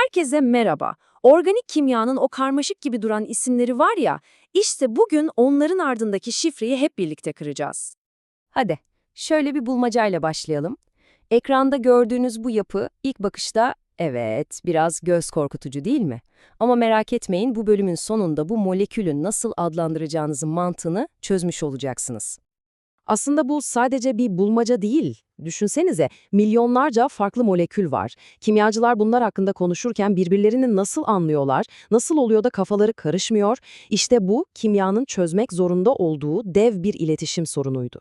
Herkese merhaba. Organik kimyanın o karmaşık gibi duran isimleri var ya, işte bugün onların ardındaki şifreyi hep birlikte kıracağız. Hadi, şöyle bir bulmacayla başlayalım. Ekranda gördüğünüz bu yapı ilk bakışta evet biraz göz korkutucu değil mi? Ama merak etmeyin bu bölümün sonunda bu molekülün nasıl adlandıracağınızın mantığını çözmüş olacaksınız. Aslında bu sadece bir bulmaca değil. Düşünsenize, milyonlarca farklı molekül var. Kimyacılar bunlar hakkında konuşurken birbirlerini nasıl anlıyorlar, nasıl oluyor da kafaları karışmıyor? İşte bu, kimyanın çözmek zorunda olduğu dev bir iletişim sorunuydu.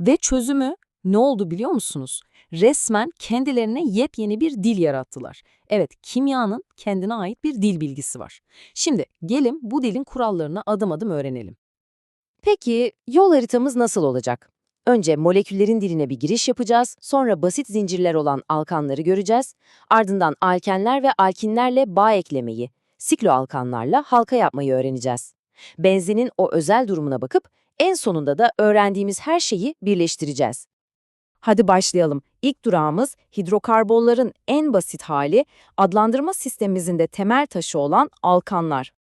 Ve çözümü ne oldu biliyor musunuz? Resmen kendilerine yepyeni bir dil yarattılar. Evet, kimyanın kendine ait bir dil bilgisi var. Şimdi gelin bu dilin kurallarını adım adım öğrenelim. Peki, yol haritamız nasıl olacak? Önce moleküllerin diline bir giriş yapacağız, sonra basit zincirler olan alkanları göreceğiz, ardından alkenler ve alkinlerle bağ eklemeyi, sikloalkanlarla halka yapmayı öğreneceğiz. Benzinin o özel durumuna bakıp en sonunda da öğrendiğimiz her şeyi birleştireceğiz. Hadi başlayalım. İlk durağımız hidrokarbonların en basit hali, adlandırma sistemimizin de temel taşı olan alkanlar.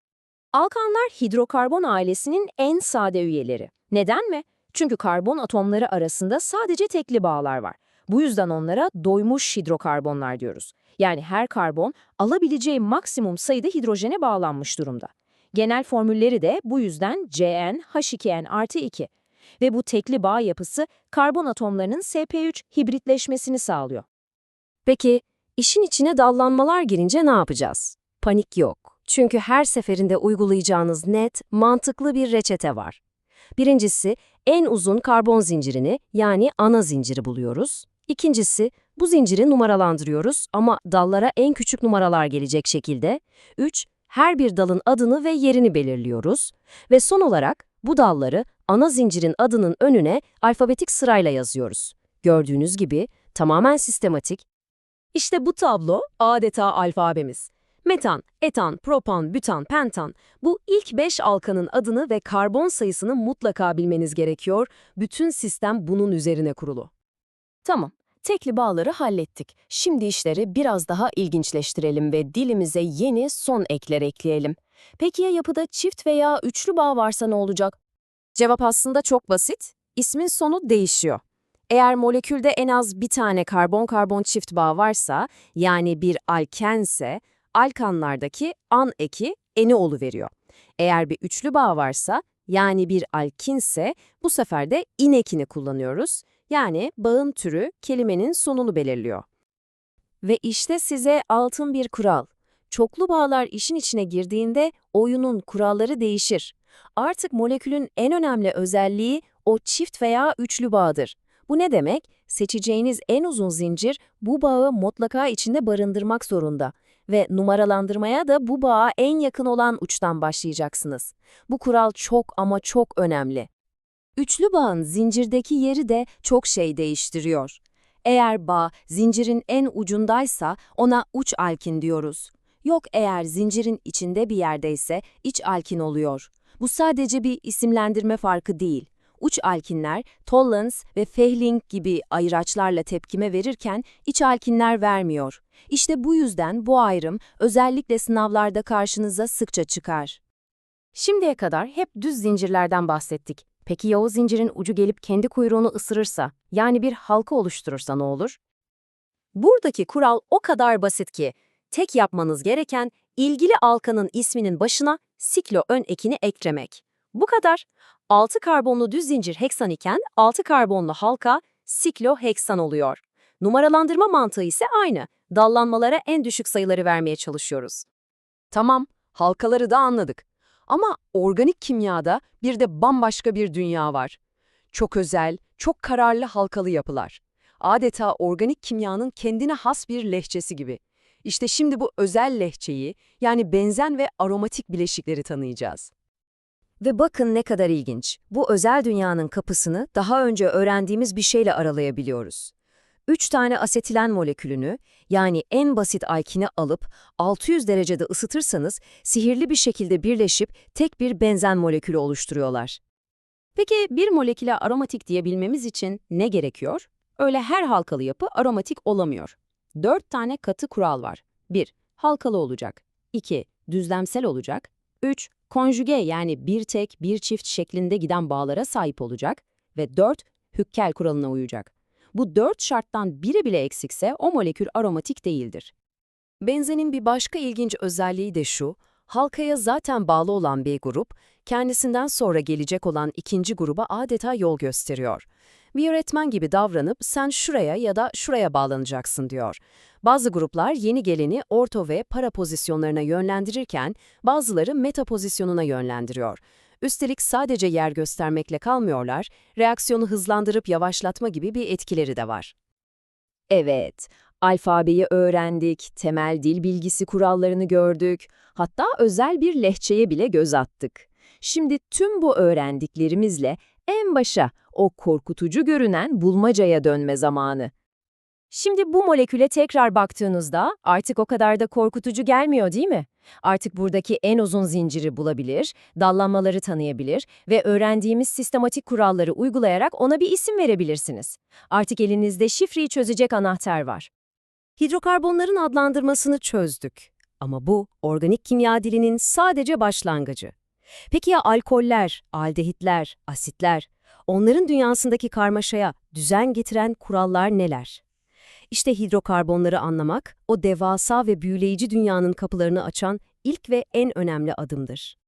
Alkanlar hidrokarbon ailesinin en sade üyeleri. Neden mi? Çünkü karbon atomları arasında sadece tekli bağlar var. Bu yüzden onlara doymuş hidrokarbonlar diyoruz. Yani her karbon alabileceği maksimum sayıda hidrojene bağlanmış durumda. Genel formülleri de bu yüzden CN, H2N artı 2. Ve bu tekli bağ yapısı karbon atomlarının SP3 hibritleşmesini sağlıyor. Peki, işin içine dallanmalar girince ne yapacağız? Panik yok. Çünkü her seferinde uygulayacağınız net, mantıklı bir reçete var. Birincisi, en uzun karbon zincirini yani ana zinciri buluyoruz. İkincisi, bu zinciri numaralandırıyoruz ama dallara en küçük numaralar gelecek şekilde. 3. Her bir dalın adını ve yerini belirliyoruz. Ve son olarak bu dalları ana zincirin adının önüne alfabetik sırayla yazıyoruz. Gördüğünüz gibi tamamen sistematik. İşte bu tablo adeta alfabemiz. Metan, etan, propan, bütan, pentan. Bu ilk 5 alkanın adını ve karbon sayısını mutlaka bilmeniz gerekiyor. Bütün sistem bunun üzerine kurulu. Tamam, tekli bağları hallettik. Şimdi işleri biraz daha ilginçleştirelim ve dilimize yeni son ekler ekleyelim. Peki ya yapıda çift veya üçlü bağ varsa ne olacak? Cevap aslında çok basit. İsmin sonu değişiyor. Eğer molekülde en az bir tane karbon-karbon çift bağ varsa, yani bir alkense, alkanlardaki an eki eni oluveriyor. Eğer bir üçlü bağ varsa, yani bir alkinse, bu sefer de in ekini kullanıyoruz. Yani bağın türü kelimenin sonunu belirliyor. Ve işte size altın bir kural. Çoklu bağlar işin içine girdiğinde oyunun kuralları değişir. Artık molekülün en önemli özelliği o çift veya üçlü bağdır. Bu ne demek? Seçeceğiniz en uzun zincir bu bağı mutlaka içinde barındırmak zorunda ve numaralandırmaya da bu bağa en yakın olan uçtan başlayacaksınız. Bu kural çok ama çok önemli. Üçlü bağın zincirdeki yeri de çok şey değiştiriyor. Eğer bağ zincirin en ucundaysa ona uç alkin diyoruz. Yok eğer zincirin içinde bir yerdeyse iç alkin oluyor. Bu sadece bir isimlendirme farkı değil. Uç alkinler, Tollens ve Fehling gibi ayraçlarla tepkime verirken iç alkinler vermiyor. İşte bu yüzden bu ayrım özellikle sınavlarda karşınıza sıkça çıkar. Şimdiye kadar hep düz zincirlerden bahsettik. Peki ya o zincirin ucu gelip kendi kuyruğunu ısırırsa, yani bir halka oluşturursa ne olur? Buradaki kural o kadar basit ki, tek yapmanız gereken ilgili alkanın isminin başına siklo ön ekini eklemek. Bu kadar. 6 karbonlu düz zincir heksan iken 6 karbonlu halka sikloheksan oluyor. Numaralandırma mantığı ise aynı. Dallanmalara en düşük sayıları vermeye çalışıyoruz. Tamam, halkaları da anladık. Ama organik kimyada bir de bambaşka bir dünya var. Çok özel, çok kararlı halkalı yapılar. Adeta organik kimyanın kendine has bir lehçesi gibi. İşte şimdi bu özel lehçeyi, yani benzen ve aromatik bileşikleri tanıyacağız. Ve bakın ne kadar ilginç. Bu özel dünyanın kapısını daha önce öğrendiğimiz bir şeyle aralayabiliyoruz. 3 tane asetilen molekülünü, yani en basit alkini alıp 600 derecede ısıtırsanız sihirli bir şekilde birleşip tek bir benzen molekülü oluşturuyorlar. Peki bir moleküle aromatik diyebilmemiz için ne gerekiyor? Öyle her halkalı yapı aromatik olamıyor. 4 tane katı kural var. 1. halkalı olacak. 2. Düzlemsel olacak. 3. Konjüge yani bir tek, bir çift şeklinde giden bağlara sahip olacak. Ve 4. Hükkel kuralına uyacak. Bu dört şarttan biri bile eksikse o molekül aromatik değildir. Benzenin bir başka ilginç özelliği de şu, halkaya zaten bağlı olan bir grup, kendisinden sonra gelecek olan ikinci gruba adeta yol gösteriyor. Bir öğretmen gibi davranıp sen şuraya ya da şuraya bağlanacaksın diyor. Bazı gruplar yeni geleni orto ve para pozisyonlarına yönlendirirken bazıları meta pozisyonuna yönlendiriyor. Üstelik sadece yer göstermekle kalmıyorlar, reaksiyonu hızlandırıp yavaşlatma gibi bir etkileri de var. Evet, alfabeyi öğrendik, temel dil bilgisi kurallarını gördük, hatta özel bir lehçeye bile göz attık. Şimdi tüm bu öğrendiklerimizle en başa o korkutucu görünen bulmacaya dönme zamanı. Şimdi bu moleküle tekrar baktığınızda artık o kadar da korkutucu gelmiyor değil mi? Artık buradaki en uzun zinciri bulabilir, dallanmaları tanıyabilir ve öğrendiğimiz sistematik kuralları uygulayarak ona bir isim verebilirsiniz. Artık elinizde şifreyi çözecek anahtar var. Hidrokarbonların adlandırmasını çözdük. Ama bu organik kimya dilinin sadece başlangıcı. Peki ya alkoller, aldehitler, asitler? Onların dünyasındaki karmaşaya düzen getiren kurallar neler? İşte hidrokarbonları anlamak, o devasa ve büyüleyici dünyanın kapılarını açan ilk ve en önemli adımdır.